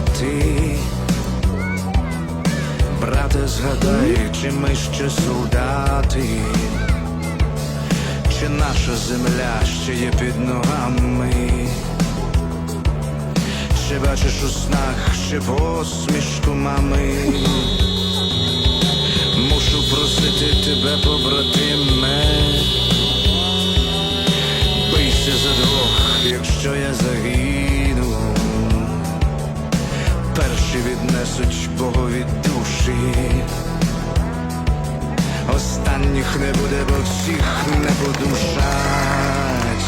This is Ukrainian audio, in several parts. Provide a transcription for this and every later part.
мати. Брате, згадай, чи ми ще солдати, чи наша земля ще є під ногами, чи бачиш у снах ще посмішку мами. Мушу просити тебе, cichnę, będę bo cichnę poduszać.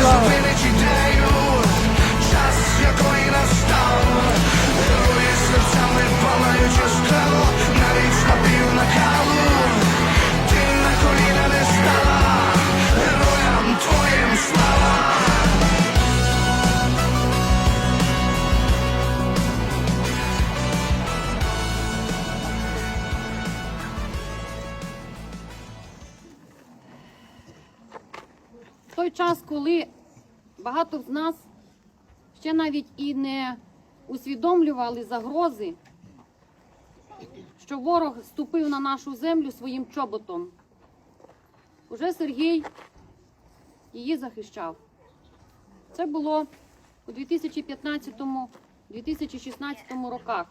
Dla mnie час, коли багато з нас ще навіть і не усвідомлювали загрози, що ворог ступив на нашу землю своїм чоботом, уже Сергій її захищав. Це було у 2015-2016 роках.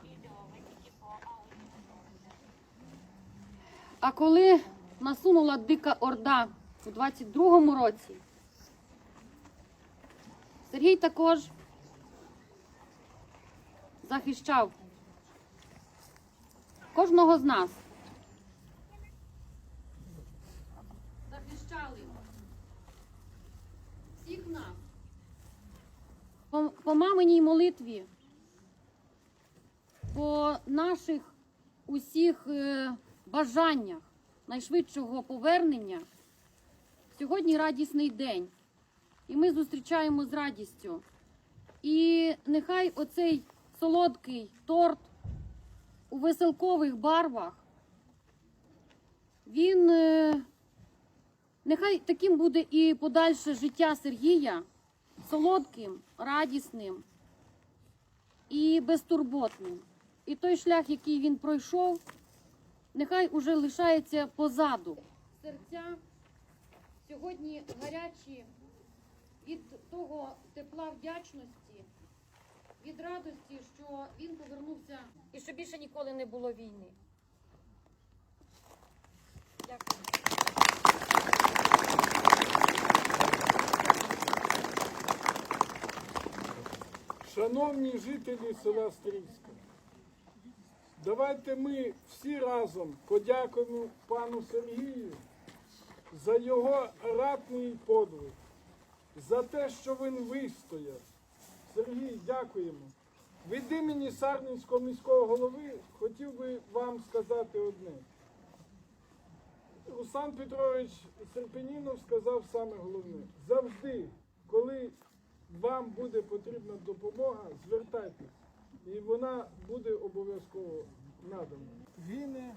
А коли насунула дика орда у 22-му році, Сергій також захищав кожного з нас. Захищали всіх нас. По, по маминій молитві, по наших усіх е, бажаннях найшвидшого повернення. Сьогодні радісний день, і ми зустрічаємо з радістю. І нехай оцей солодкий торт у веселкових барвах, він е, нехай таким буде і подальше життя Сергія солодким, радісним і безтурботним. І той шлях, який він пройшов, нехай уже лишається позаду. Серця сьогодні гарячі від того тепла вдячності, від радості, що він повернувся і що більше ніколи не було війни. Дякую. Шановні жителі села Стрільська, давайте ми всі разом подякуємо пану Сергію за його ратний подвиг, за те, що він вистояв. Сергій, дякуємо. Від імені Сарненського міського голови хотів би вам сказати одне. Руслан Петрович Серпенінов сказав саме головне. Завжди, коли вам буде потрібна допомога, звертайтесь. І вона буде обов'язково надана. Війни.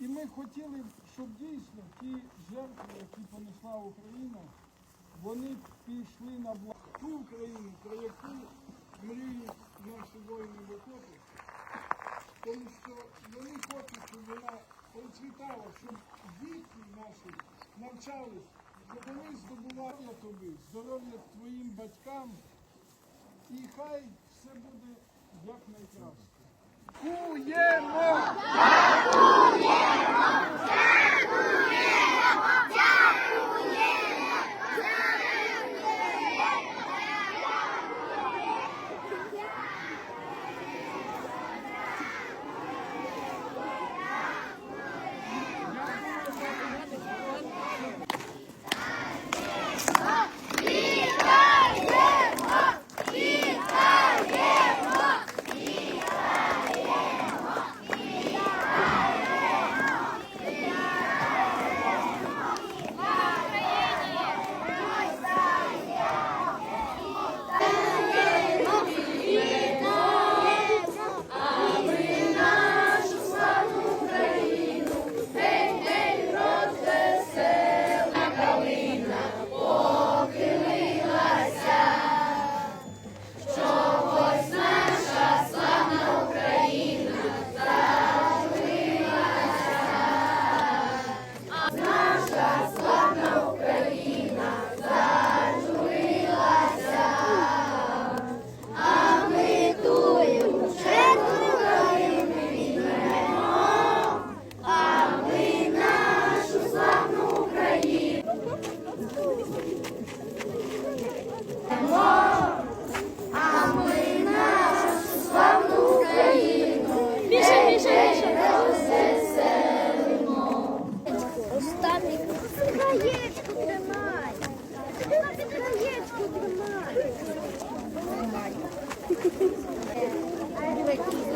І ми хотіли, б, щоб дійсно ті жертви, які понесла Україна, вони пішли на благо ту Україну, про яку мріють наші воїни в окопі. Тому що вони хочуть, щоб вона процвітала, щоб діти наші навчались, щоб вони здобували тобі, здоров'я твоїм батькам, і хай все буде як найкраще. Куємо! Thank you.